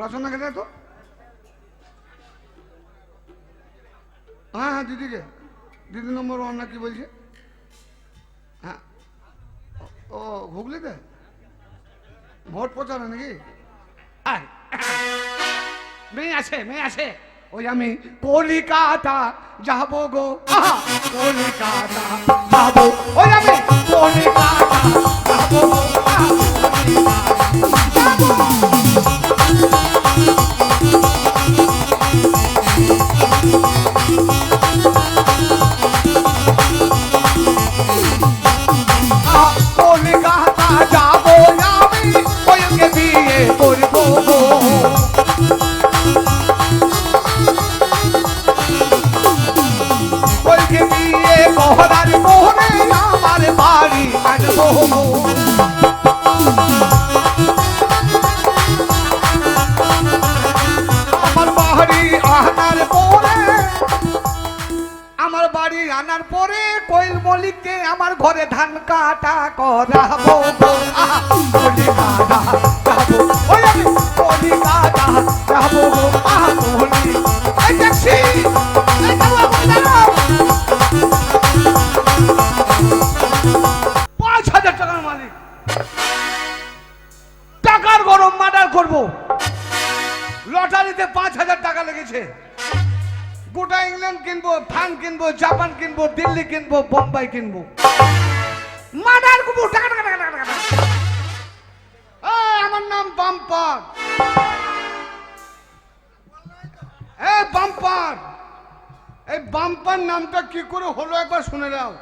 রচনা খেতে তো? হ্যাঁ হ্যাঁ দিদিকে। দিদি নম্বর ওয়ান না কি বলছে? হ্যাঁ। ও হুগলিতে? ভোট প্রচারে নাকি? আয়। মেয়ে আছে মেয়ে আছে। ওই আমি কলিকাতা যাব গো। কলিকাতা যাব। ওই আমি কলিকাতা যাব গো। লটারিতে পাঁচ হাজার টাকা লেগেছে। গোটা ইংল্যান্ড কিনবো, ফ্রান্স কিনবো, জাপান কিনবো, দিল্লি কিনবো, বোম্বাই কিনবো। মার্ডার করব টাকা আমার নাম বাম্পার। এই বাম্পার। এই বাম্পার নামটা কি করে হলো একবার শুনে নাও।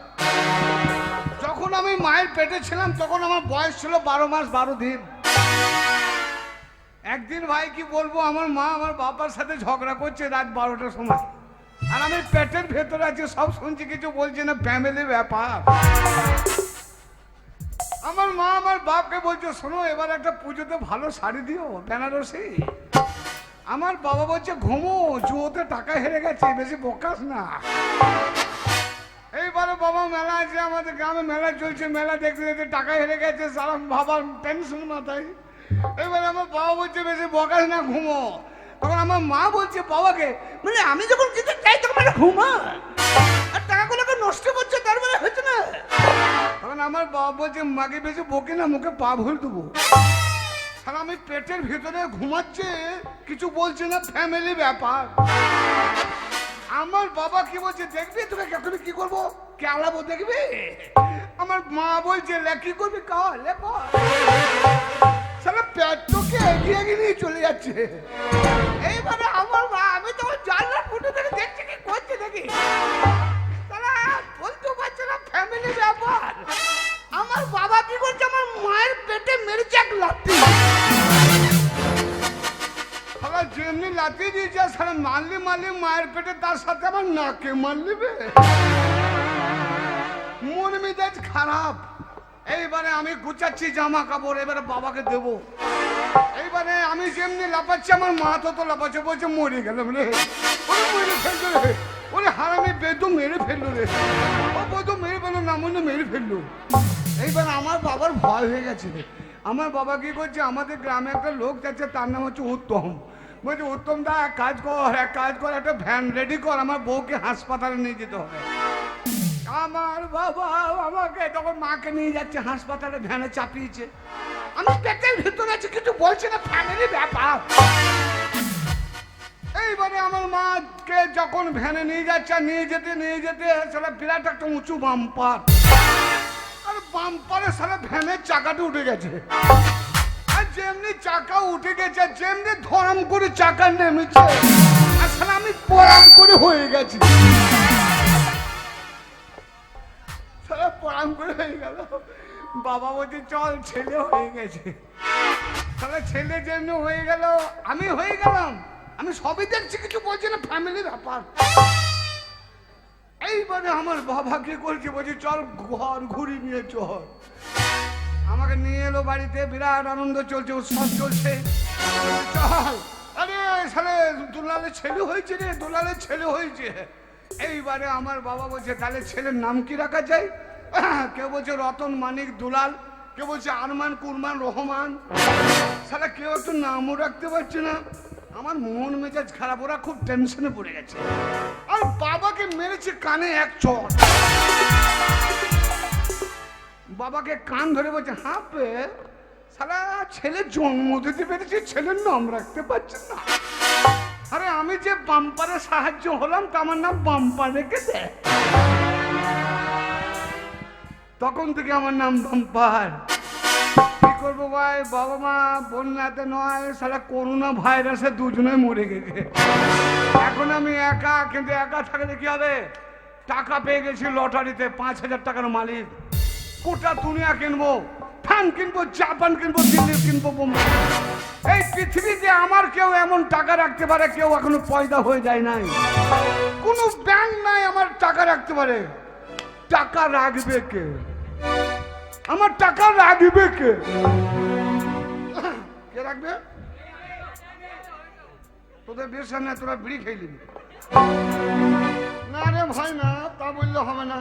যখন আমি মায়ের পেটে ছিলাম, তখন আমার বয়স ছিল বারো মাস, বারো দিন। একদিন ভাই কি বলব, আমার মা আমার বাবার সাথে ঝগড়া করছে রাত বারোটার সময়। আর আমি পেটের ভেতরে আছি, সব শুনছি, কিছু বলছে না ফ্যামিলি ব্যাপার। আমার মা আমার বাপকে বলছে, শোনো, এবার একটা পুজোতে ভালো শাড়ি দিও, বেনারসি। আমার বাবা বলছে, ঘুমো, জুয়োতে টাকা হেরে গেছে, বেশি বকাস না। এইবারে বাবা মেলা আছে, আমাদের গ্রামে মেলা চলছে, মেলা দেখতে দেখতে টাকা হেরে গেছে সারা বাবার টেনশন মাথায়। এবারে আমার বাবা বলছে, বেশি বকাস না, ঘুমো। তখন আমার মা বলছে বাবাকে মানে আমি যখন কিছু চাই তখন মানে ঘুমা। আর টাকাগুলোকে নষ্ট করছে, তার মানে হচ্ছে না। তখন আমার বাবা বলছে, মাকে বেশি বকে না, মুখে পা ভরে দেবো। আর আমি পেটের ভিতরে ঘুমাচ্ছে, কিছু বলছে না ফ্যামিলি ব্যাপার। আমার বাবা কি বলছে, দেখবি তোকে এখন কি করব? কেলাবো দেখবি? আমার মা বলছে কি করবি? কর লে কর সারা পেটটাকে এগিয়ে এগিয়ে নিয়ে চলে যাচ্ছে। এইবারে আমার মা, আমি তখন জানলার ফুটে থেকে দেখছি কি করছে দেখি। সারা বলতে পারছে না ফ্যামিলি ব্যাপার আমার বাবা কি করছে? আমার মায়ের পেটে মেরেছে এক লাত্তি সারা যেমনি লাথি দিয়েছে সারা মারলি মারলি মায়ের পেটে, তার সাথে আমার নাকে মারলি বে। মন মেজাজ খারাপ। এইবারে আমি গুছাচ্ছি জামা কাপড়, এবারে বাবাকে দেব। এইবারে আমি যেমনি লাপাচ্ছি আমার মা তো তো লাপাচ্ছে বলছে, মরে গেলাম রে। ওরে মেরে ফেলল রে। ওরে হারামি বেদু মেরে ফেলল রে। ও বেদু মেরে ফেলল, না মনে মেরে ফেলল। এইবার আমার বাবার ভয় হয়ে গেছে আমার বাবা কি করছে, আমাদের গ্রামে একটা লোক যাচ্ছে, তার নাম হচ্ছে উত্তম। বলছে, উত্তম দা, এক কাজ কর, এক কাজ কর, একটা ভ্যান রেডি কর, আমার বউকে হাসপাতালে নিয়ে যেতে হবে। আমার বাবা আমাকে তখন মাকে নিয়ে যাচ্ছে, হাসপাতালে ভ্যানে চাপিয়েছে। আমি পেটের ভিতরে আছি, কিছু বলছে না ফ্যামিলি ব্যাপার। এইবারে আমার মাকে যখন ভ্যানে নিয়ে যাচ্ছে, নিয়ে যেতে নিয়ে যেতে সেটা বিরাট একটা উঁচু বাম্পার। আর বাম্পারে সারা ভ্যানের চাকাটা উঠে গেছে। আর যেমনি চাকা উঠে গেছে, যেমনি ধরাম করে চাকা নেমেছে আসলে আমি পরাম করে হয়ে গেছি। সারা পরাম করে হয়ে গেল বাবা বলছে, চল, ছেলে হয়ে গেছে। তাহলে ছেলে যেমনি হয়ে গেল, আমি হয়ে গেলাম। আমি সবই দেখছি, কিছু বলছি না ফ্যামিলি ব্যাপার। এইবারে আমার বাবা কি করছে, বলছে, চল, ঘর ঘুরি নিয়ে চল। আমাকে নিয়ে এলো বাড়িতে, বিরাট আনন্দ চলছে, উৎসব চলছে। চল। আরে সালে দুলালের ছেলে হয়েছে রে, দুলালের ছেলে হয়েছে। এইবারে আমার বাবা বলছে, তাহলে ছেলের নাম কি রাখা যায়? কেউ বলছে রতন, মানিক, দুলাল, কেউ বলছে আরমান, কুরমান, রহমান। সালা কেউ একটু নামও রাখতে পারছে না। আমার মন মেজাজ খারাপ, ওরা খুব টেনশনে পড়ে গেছে। আর বাবাকে মেরেছে কানে এক চট বাবাকে কান ধরে বলছে হাঁপে সারা ছেলে জন্ম দিতে পেরেছি, ছেলের নাম রাখতে পারছেন না। আরে, আমি যে বাম্পারে সাহায্য হলাম, তা আমার নাম বাম্পার রেখে দে তখন থেকে আমার নাম বাম্পার। কি করব ভাই? বাবা মা, বন্যাতে নয়, সারা করোনা ভাইরাসে দুজনে মরে গেছে। এখন আমি একা, কিন্তু একা থাকলে কি হবে? টাকা পেয়ে গেছি লটারিতে, পাঁচ হাজার টাকার মালিক। গোটা দুনিয়া কিনবো। ফ্যান কিনবো, জাপান কিনবো, দিল্লি কিনবো বোম্বে এই পৃথিবীতে আমার কেউ এমন টাকা রাখতে পারে, কেউ এখনও পয়দা হয়ে যায় নাই। কোনো ব্যাংক নাই আমার টাকা রাখতে পারে। টাকা রাখবে কে? আমার টাকা রাখবে কে? কে রাখবে? তোদের বিয়ের সামনে তোরা বিড়ি খেয়ে না রে ভাই, না, তা বললে হবে না।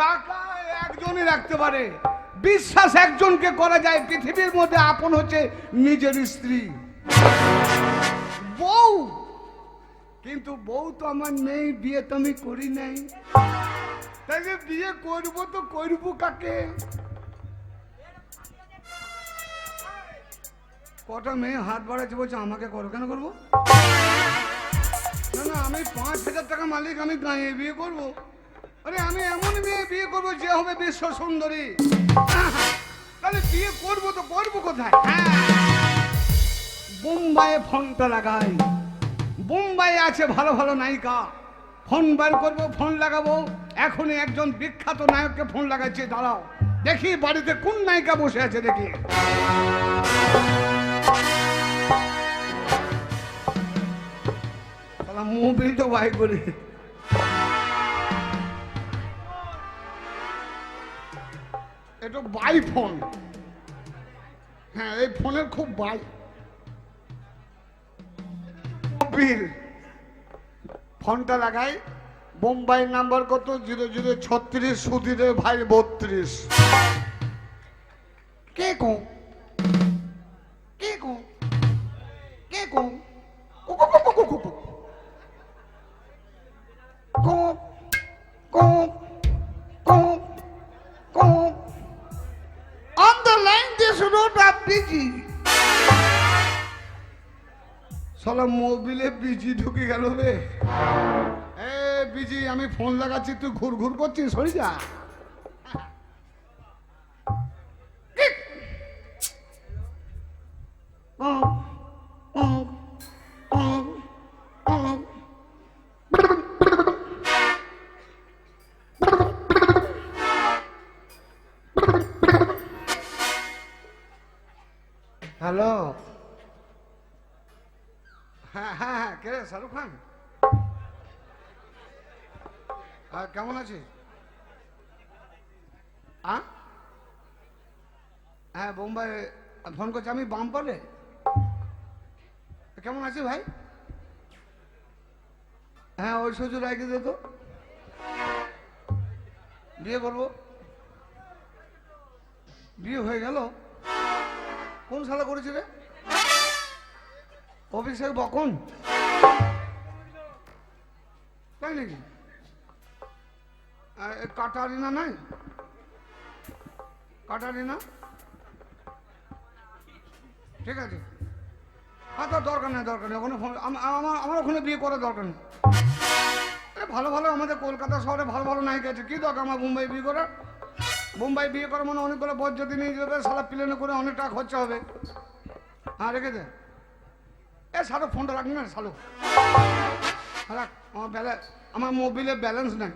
টাকা একজনই রাখতে পারে। বিশ্বাস একজনকে করা যায়, পৃথিবীর মধ্যে আপন হচ্ছে নিজের স্ত্রী। বউ! কিন্তু বউ তো আমার নেই, বিয়ে তো আমি করি নাই। তাই বিয়ে করব তো করব কাকে? কটা মেয়ে হাত বাড়াচ্ছে বলছে, আমাকে করো, কেন করব? না না, আমি পাঁচ হাজার টাকা মালিক, আমি গাঁয়ে বিয়ে করব। আরে আমি এমন মেয়ে, বিয়ে করব যে হবে বিশ্ব সুন্দরী। তাহলে বিয়ে করব তো করব কোথায়? হ্যাঁ। বোম্বাইয়ে ফোনটা লাগাই। বোম্বাইয়ে আছে ভালো ভালো নায়িকা। ফোন বার করব, ফোন লাগাবো। এখনই একজন বিখ্যাত নায়ককে ফোন লাগাচ্ছি, দাঁড়াও। দেখি বাড়িতে কোন নায়িকা বসে আছে দেখি। মোবিল তো বাই করে। এটা বাই ফোন। হ্যাঁ এই ফোনের খুব বাই। ফোনটা লাগাই, বোম্বাই নাম্বার কত? জিরো জিরো, ছত্রিশ, সুধীরের ভাই বত্রিশ। কো কে? কো কে? কো কো? Are সালা মোবিলে বিজি ঢুকে গেল রে। এ বিজি, আমি ফোন লাগাচ্ছি, তুই ঘুর ঘুর করছিস? সরি যা। হ্যাঁ কেমন আছিস? আ? হ্যাঁ বোম্বাই, ফোন করছি, আমি বাম পলে কেমন আছিস ভাই? হ্যাঁ ওই সজু রাখে দে তো। বিয়ে করব। বিয়ে হয়ে গেল। কোন সালে করেছে রে? অভিষেক বকন। তাই নাকি? কাটারিনা নাই? কাটারিনা? ঠিক আছে। হ্যাঁ তো দরকার নেই দরকার নেই। ওখানে আমার আমার ওখানে বিয়ে করার দরকার নেই। ভালো ভালো, আমাদের কলকাতা শহরে ভালো ভালো নায়িকা আছে। কি দরকার আমার মুম্বাই বিয়ে করার? মুম্বাই বিয়ে করা মানে অনেকগুলো বজ্রতি নিয়ে যাবে সারা প্লেনে করে অনেক টাকা খরচা হবে। হ্যাঁ রেখে দে। এ সারো ফোনটা রাখ না সালো রাখ আমার ব্যালেন্স আমার মোবিলে ব্যালেন্স নাই।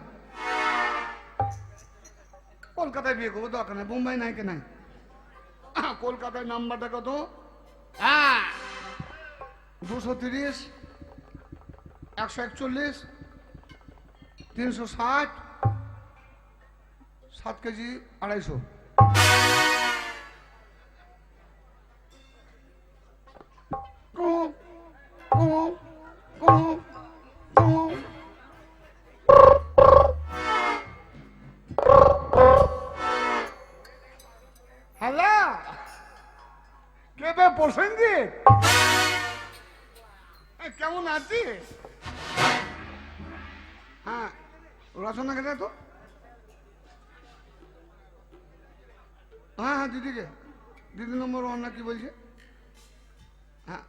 কলকাতায় বিয়ে করব দরকার নেই মুম্বাই নাই কে নাই? কলকাতায় নাম্বারটা কত? হ্যাঁ। দুশো তিরিশ একশো একচল্লিশ তিনশো ষাট সাত কেজি আড়াইশো। প্রসেনজিৎ কেমন আছিস? হ্যাঁ রচনা গেলে তো? হ্যাঁ হ্যাঁ দিদিকে। দিদি নম্বর ওয়ান কি বলছে? হ্যাঁ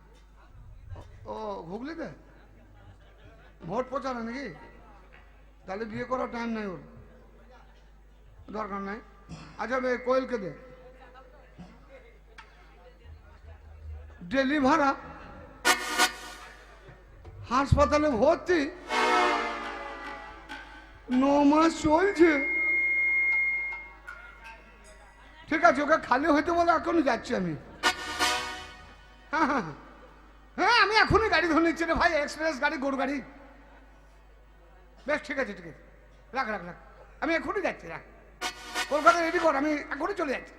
ও হুগলিতে ভোট পচারে নাকি? তাহলে বিয়ে করার টাইম নাই ওর। দরকার নাই। আচ্ছা কোয়েলকে দে। ডেলি ভাড়া। হাসপাতালে ভর্তি। ন মাস চলছে। ঠিক আছে, ওকে খালি হইতে বলে এখনই যাচ্ছি আমি। হ্যাঁ হ্যাঁ হ্যাঁ। হ্যাঁ আমি এখনই গাড়ি ধরে নিচ্ছি রে ভাই, এক্সপ্রেস গাড়ি, গরু গাড়ি। বেশ, ঠিক আছে ঠিক আছে। রাখ রাখ রাখ। আমি এখনই যাচ্ছি, রাখ। কলকাতা রেডি কর, আমি এখনই চলে যাচ্ছি।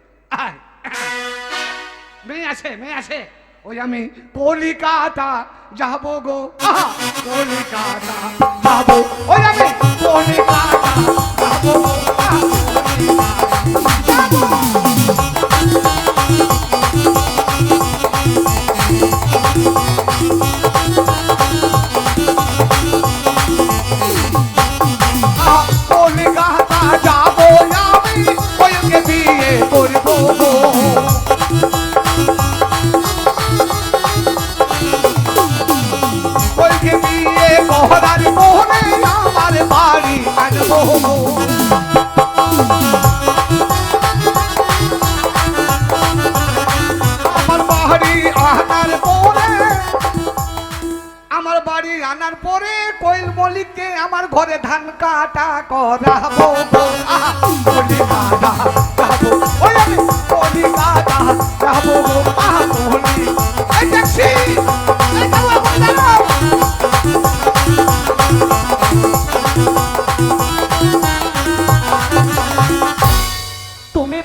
মেয়ে আছে মেয়ে আছে। ওই আমি কলিকাতা যাব গো। কলিকাতা যাব। ওই আমি কলিকাতা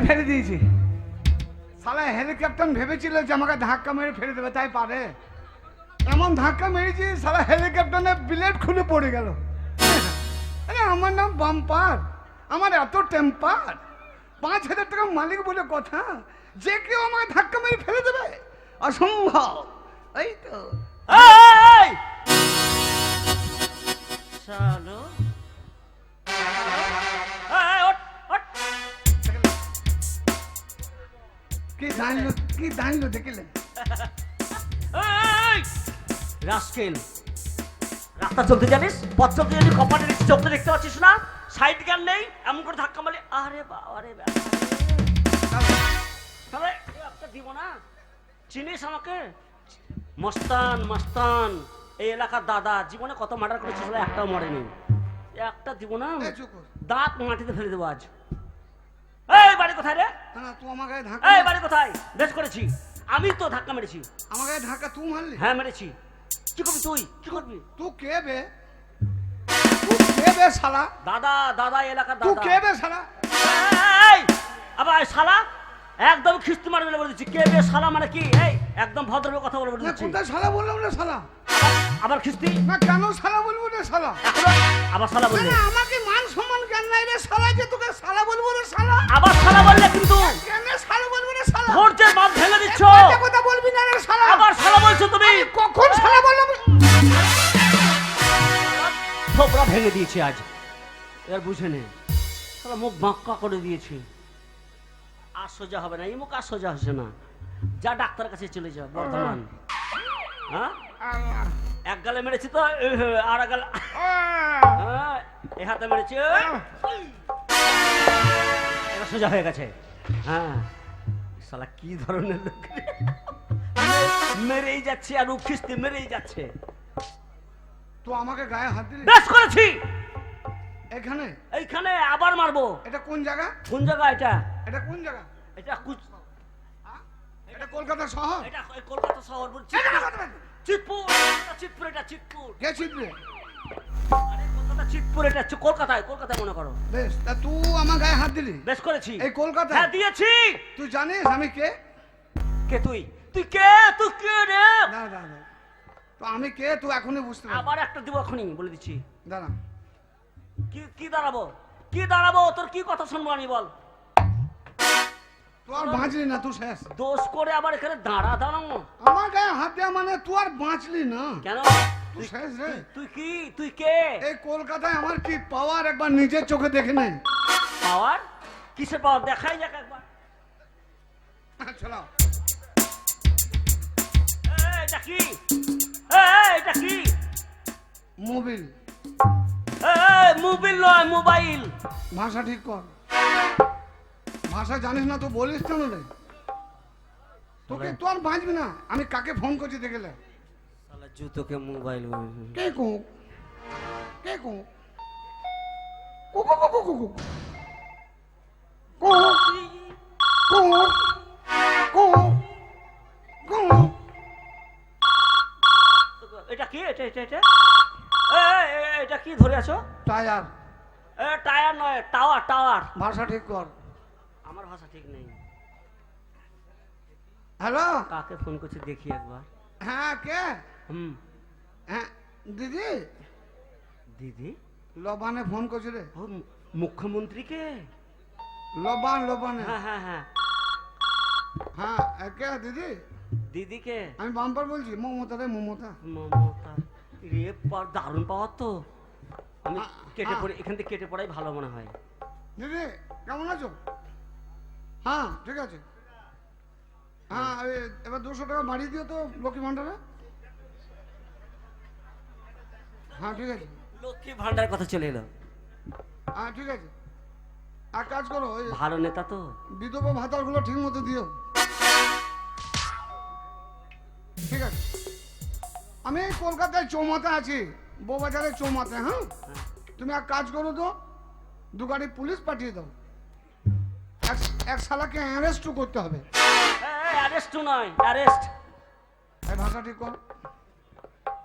ভেঙে ফেলে দিয়েছি। সালা হেলিকপ্টার ভেবেছিল যে আমাকে ধাক্কা মেরে ফেলে দেবে তাই পারে। এমন ধাক্কা মেরেছি সালা হেলিকপ্টারে বিলেট খুলে পড়ে গেল। আরে আমার নাম বাম্পার। আমার এত টেম্পার। পাঁচ হাজার টাকা মালিক বলে কথা। যে কেউ আমাকে ধাক্কা মেরে ফেলে দেবে? অসম্ভব। এই তো। এই কি জানলো কি জানলো দেখলেন রাস্কেল রাস্তা চলতে জানিস? পথ চলতে জানিস কপালে দেখছি চোখটা দেখতে পাচ্ছিস না? সাইড জ্ঞান নেই এমন করে ধাক্কা মারলে। আরে বাবা রে তাহলে একটা দিব না? চিনিস আমাকে? মস্তান মস্তান এই এলাকার দাদা জীবনে কত মার্ডার করেছিস একটাও মরেনি। একটা দিব না? দাঁত মাটিতে ফেলে দেবো আজ। কোথায় রে? না না, আমাকে ধাক্কা এই বাড়ি কোথায়? বেশ করেছি। আমি তো ধাক্কা মেরেছি। আমাকে ধাক্কা তুই মারলি? হ্যাঁ মেরেছি। কি করবি তুই? কি করবি? তুই কে বে? তুই কে বে শালা? দাদা দাদা এলাকার তুই কে বে শালা? এই আবার শালা একদম খিস্তি মারবে বলে দিচ্ছি। কে বে শালা মানে কি? এই একদম ভদ্রভাবে কথা বলে না দিচ্ছি। কোথায় শালা বললাম না শালা? আবার খিস্তি? না কেন শালা বলব রে শালা? আবার শালা না, আমাকে মান সম্মান জ্ঞান নাই রে শালা যে তোকে শালা বলব শালা। আবার শালা বললে কিন্তু কেন শালা বলব রে শালা? ধৈর্যের বাঁধ ভেঙে দিচ্ছ। কথা বলবি না রে শালা। আবার শালা বলছো তুমি। কখন শালা বললাম? থোপড়া ভেঙে দিয়েছি আজ। এবার বুঝে নে শালা মুখ বাঁকা করে দিয়েছি। আর সোজা হবে না এই মুখ আর সোজা হচ্ছে না। যা ডাক্তারের কাছে চলে যাও বর্ধমান। হ্যাঁ? এক গালে মেরেছি তো আর এক গালে হ্যাঁ, এ হাতে মেরেছি এবার সোজা হয়ে গেছে। হ্যাঁ শালা কি ধরনের লোক মেরেই যাচ্ছে আর উখিস্তি মেরেই যাচ্ছে। তো আমাকে গায়ে হাত দিলি? বেশ করেছি! এখানে? এইখানে আবার মারবো। এটা কোন জায়গা? কোন জায়গা এটা? এটা কোন জায়গা? এটা কুচ? এটা কলকাতা শহর? এটা কলকাতা শহর বলছি। চিতপুর এটা চিতপুর এটা চিতপুর। কে কলকাতা চিতপুর এটা হচ্ছে কলকাতায় কলকাতায় মনে করো। বেশ তা তুই আমার গায়ে হাত দিলি? বেশ করেছি। এই কলকাতা হ্যাঁ দিয়েছি। তুই জানিস আমি কে? কে তুই? তুই কে? তুই কে রে? দাঁড়া। তো আমি কে? তুই এখনই বুঝতে পারবি। আবার একটা দিব এখনই বলে দিচ্ছি। দাঁড়া। কি কি দাঁড়াবো? কি দাঁড়াবো? তোর কি কথা শুনব আমি বল। তুই আর বাঁচলি না তুই শেষ। দোষ করে আবার এখানে দাঁড়া আমার গায়ে হাত দেওয়া মানে তুই আর বাঁচলি না। কেন? তুই শেষ রে। তুই কি? তুই কে? এই কলকাতায় আমার কি পাওয়ার একবার নিজের চোখে দেখে নাই পাওয়ার কিসের পাওয়ার দেখাই যাক একবার। চলো। এটা কি? এটা কি? মোবিল। মোবিল নয় মোবাইল। ভাষা ঠিক কর। ভাষা জানিস না তো বলিস কেন রে? তোকে তো আর বাঁচবি না। আমি কাকে ফোন করছি দেখলে শালা জুতোকে মোবাইল কে কু কে কুকু কু কু এটা কি এটা এটা এটা এটা কি ধরে আছো টায়ার টায়ার নয় টাওয়ার টাওয়ার ভাষা ঠিক কর আমার ভাষা ঠিক নেই হ্যালো কাকে ফোন করছি দেখি একবার হ্যাঁ কে? হুম। হ্যাঁ দিদি? দিদি? লবানে ফোন করছে রে। মুখ্যমন্ত্রীকে লবান লবানে হ্যাঁ হ্যাঁ হ্যাঁ। হ্যাঁ কে দিদি? দিদিকে আমি বাম্পার বলছি মমতা রে মমতা। মমতা। রে পা- দারুণ পাওয়ার তো। আমি কেটে পড়ে এখান থেকে কেটে পড়াই ভালো মনে হয়। দিদি কেমন আছো? হ্যাঁ ঠিক আছে। হ্যাঁ এবার দুশো টাকা বাড়িয়ে দিও তো লক্ষ্মী ভান্ডারে হ্যাঁ ঠিক আছে। লক্ষ্মী ভান্ডার কথা চলে এলো। হ্যাঁ ঠিক আছে। আর কাজ করো ভালো নেতা তো। বিধবা ভাতারগুলো ঠিক মতো দিও। ঠিক আছে। আমি কলকাতায় চৌমাতে আছি বউবাজারে চৌমাতে হ্যাঁ। তুমি এক কাজ করো তো দু গাড়ি পুলিশ পাঠিয়ে দাও। এক- এক শালাকে অ্যারেস্টও করতে হবে। অ্যারেস্ট নয় অ্যারেস্ট এই ভাষা ঠিক কর।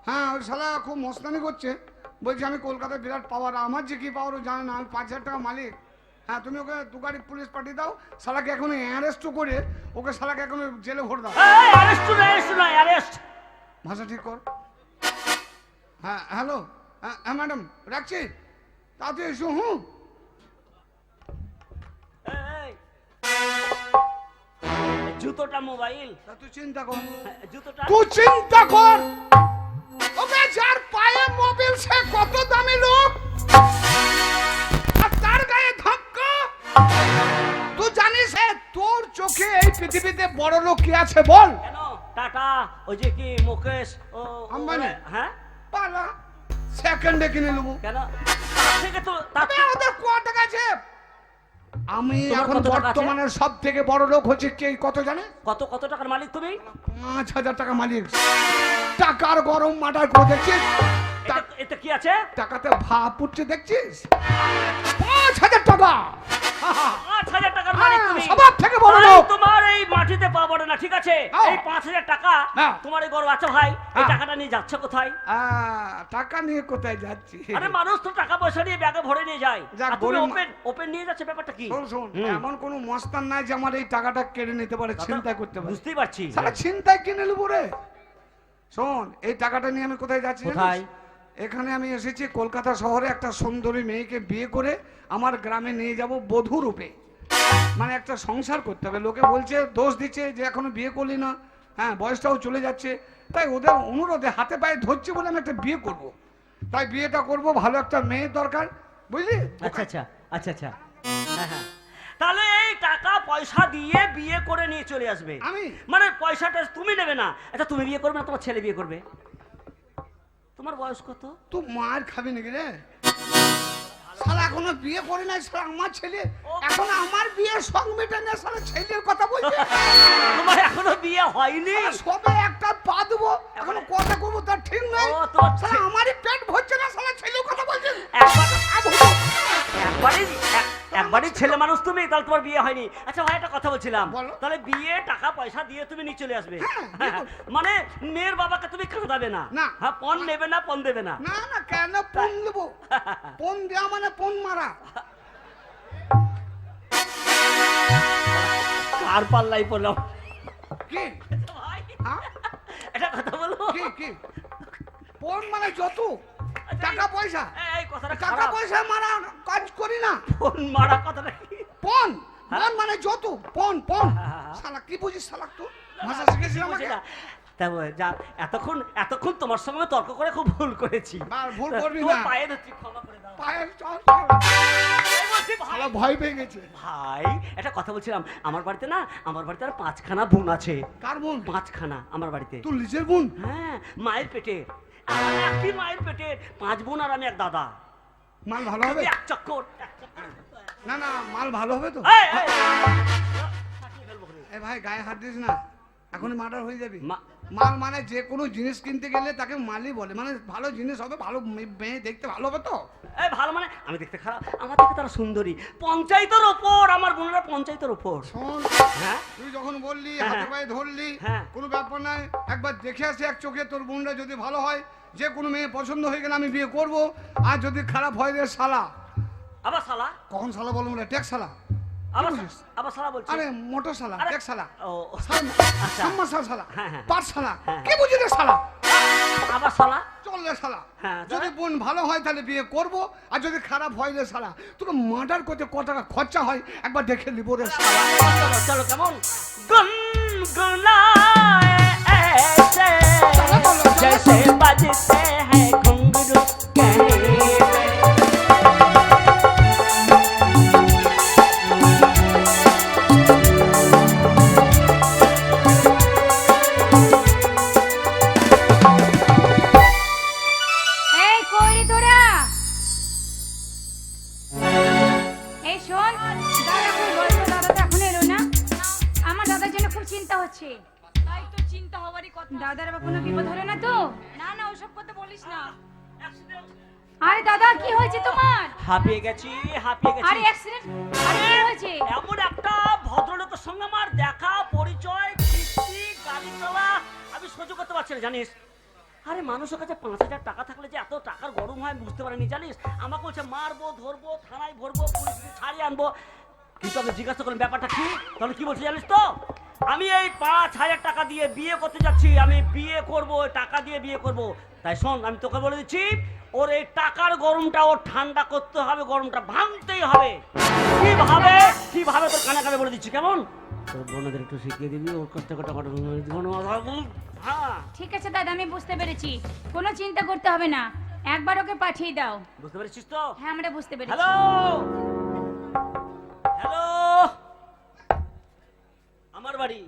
হ্যাঁ ওই শালা খুব মস্তানি করছে। বলছি আমি কলকাতায় বিরাট পাওয়ার আমার যে কি পাওয়ার জানে না আমি পাঁচ হাজার টাকা মালিক। হ্যাঁ তুমি ওকে দু গাড়ি পুলিশ পাঠিয়ে দাও শালাকে এখন অ্যারেস্টও করে ওকে শালাকে এখন জেলে ভরে দাও। অ্যারেস্ট নয় অ্যারেস্ট অ্যারেস্ট ভাষা ঠিক কর। হ্যাঁ হ্যালো হ্যাঁ হ্যাঁ ম্যাডাম রাখছি? তাতে এসো হুম? জুতোটা মোবাইল। তুই চিন্তা কর। হ্যাঁ, জুতোটা তুই চিন্তা কর। ওকে যার পায়ে মোবিল সে কত দামি লোক? আর তার গায়ে ধাক্কা? তুই জানিস এ, তোর চোখে এই পৃথিবীতে বড় লোক কি আছে বল? কেন? টাটা। ওই যে কি মুকেশ? ও আম্বানি? হ্যাঁ? পালা। সেকেন্ডে কিনে নেব। কেন? তার থেকে তো তার তবে ওদের ক টাকা আছে আমি এখন বর্তমানের বর্তমানে সব থেকে বড় লোক হচ্ছে কে? কত জানে? কত কত টাকার মালিক তুমি? পাঁচ হাজার টাকা মালিক। টাকার গরম মাটার করে দেখছিস? এটা এতে কি আছে? টাকাতে ভাব উঠছে দেখছিস? পাঁচ হাজার টাকা। পাঁচ হাজার টাকার মালিক হ্যাঁ, তুমি। সবার থেকে বড় লোক। মাটিতে পাবো না ঠিক আছে। এই পাঁচ হাজার টাকা। তোমার এই গরু আছে ভাই এই। টাকাটা নিয়ে যাচ্ছে কোথায়? টাকা নিয়ে কোথায় যাচ্ছি? আরে মানুষ তো টাকা পয়সা নিয়ে ব্যাগে ভরে নিয়ে যায়। তুমি ওপেন ওপেন নিয়ে যাচ্ছে ব্যাপারটা কি? শোন শোন এমন কোন মস্তান নাই যে আমার এই টাকাটা কেড়ে নিতে পারে চিন্তা করতে পারে। বুঝতেই পারছি। সারা চিন্তায় কিনে নেব রে। শোন এই টাকাটা নিয়ে আমি কোথায় যাচ্ছি? কোথায়? এখানে আমি এসেছি কলকাতা শহরে একটা সুন্দরী মেয়েকে বিয়ে করে আমার গ্রামে নিয়ে যাব বধূ রূপে। মানে একটা সংসার করতে হবে। লোকে বলছে দোষ দিচ্ছে যে এখনও বিয়ে করলি না। হ্যাঁ বয়সটাও চলে যাচ্ছে। তাই ওদের অনুরোধে হাতে পায়ে ধরছি বলে আমি একটা বিয়ে করব। তাই বিয়েটা করব ভালো একটা মেয়ে দরকার বুঝলি? আচ্ছা আচ্ছা আচ্ছা আচ্ছা। হ্যাঁ হ্যাঁ। তাহলে এই টাকা পয়সা দিয়ে বিয়ে করে নিয়ে চলে আসবে। আমি? মানে পয়সাটা তুমি নেবে না। এটা তুমি বিয়ে করবে না তোমার ছেলে বিয়ে করবে। তোমার বয়স কত? তুই মার খাবি নাকি রে? সারা এখনও বিয়ে করে নাই শালা আমার ছেলে। এখন আমার বিয়ের সঙ্গ মেটে না সারা ছেলের কথা বলছে। তোমার এখনও বিয়ে হয়নি? সবে একটা পা দেবো এখন কথা করব তার ঠিক নাই। ছে- আমারই পেট ভরছে না সারা ছেলের কথা বলছে। একবার একবারই এক- একবারই ছেলে মানুষ তুমি তাহলে তোমার বিয়ে হয়নি। আচ্ছা ভাই একটা কথা বলছিলাম। বলো। তাহলে বিয়ে টাকা পয়সা দিয়ে তুমি নিয়ে চলে আসবে। হ্যাঁ, হ্যাঁ, মানে মেয়ের বাবাকে তুমি কাঁদাবে না। না। হ্যাঁ পণ নেবে না পণ দেবে না। না না কেন পণ দেবো পণ দেওয়া মানে পণ মারা। আর পাল্লাই পড়লাম? কি? হ্যাঁ? এটা কথা বলব কি কি? পণ মানে যত। টাকা পয়সা এই কথাটা টাকা পয়সা মারা কাজ করি না। ফোন মারা কথাটা কি? হ্যাঁ? মানে যত হ্যাঁ, হ্যাঁ। শালা কি বুঝিস শালা তো ভাষা শিখেছিস আমাকে। যা এতক্ষণ এতক্ষণ তোমার সঙ্গে তর্ক করে খুব ভুল করেছি। ভুল করবি না। পায়ে ধরছি ক্ষমা করে দাও। পায়ের চল এই ভাই, শালা ভয় পেয়ে গেছে। ভাই একটা কথা বলছিলাম। আমার বাড়িতে না আমার বাড়িতে আর পাঁচখানা বোন আছে। কার বোন? পাঁচখানা আমার বাড়িতে। তোর নিজের বোন? হ্যাঁ মায়ের পেটে। একই মায়ের পেটে পাঁচ বোন আর আমি এক দাদা। মাল ভালো হবে? এক চক্কর। না না মাল ভালো হবে তো। এ ভাই গায়ে হাত দিস না। এখন মার্ডার হয়ে যাবি। মাল মানে যে কোনো জিনিস কিনতে গেলে তাকে মালই বলে। মানে ভালো জিনিস হবে ভালো মেয়ে দেখতে ভালো হবে তো। এই ভালো মানে আমি দেখতে খারাপ আমার দেখতে তারা সুন্দরী। পঞ্চায়েতের ওপর আমার বোনেরা পঞ্চায়েতের ওপর। শোন হ্যাঁ? তুই যখন বললি হ্যাঁ। হাতে পায়ে ধরলি হ্যাঁ। কোনো ব্যাপার নাই একবার দেখে আসি এক চোখে তোর বোনরা যদি ভালো হয় যে কোনো মেয়ে পছন্দ হয়ে গেলে আমি বিয়ে করব। আর যদি খারাপ হয় শালা। আবার শালা? কখন শালা বলব রে ট্যাক্স শালা? ভালো হয় তাহলে বিয়ে আর যদি খারাপ তোর মার্ডার করতে কত টাকা খরচা হয়? একবার দেখে নিবো রে কেমন? সহ্য করতে পারছি না, জানিস? আরে মানুষের কাছে পাঁচ হাজার টাকা থাকলে যে এত টাকার গরম হয় বুঝতে পারিনি, জানিস? আমাকে বলছে, মারবো, ধরবো, থানায় ভরবো পুলিশ ছাড়িয়ে আনব। কিন্তু আমি জিজ্ঞাসা করলাম, ব্যাপারটা কি? তাহলে কি বলছে জানিস তো? আমি এই পাঁচ হাজার টাকা দিয়ে বিয়ে করতে যাচ্ছি, আমি বিয়ে করব টাকা দিয়ে বিয়ে করব। তাই শোন, আমি তোকে বলে দিচ্ছি, ওর এই টাকার গরমটা ওর ঠান্ডা করতে হবে, গরমটা ভাঙতেই হবে। কীভাবে? কীভাবে তোর কানে কানে বলে দিচ্ছি, কেমন? তোর বোনদের একটু শিখিয়ে দিবি ওর করতে কটা কটা হ্যাঁ। ঠিক আছে দাদা আমি বুঝতে পেরেছি। কোনো চিন্তা করতে হবে না। একবার ওকে পাঠিয়ে দাও। বুঝতে পেরেছিস তো? হ্যাঁ আমরা বুঝতে পেরেছি। হ্যালো? হ্যালো? আমার বাড়ি।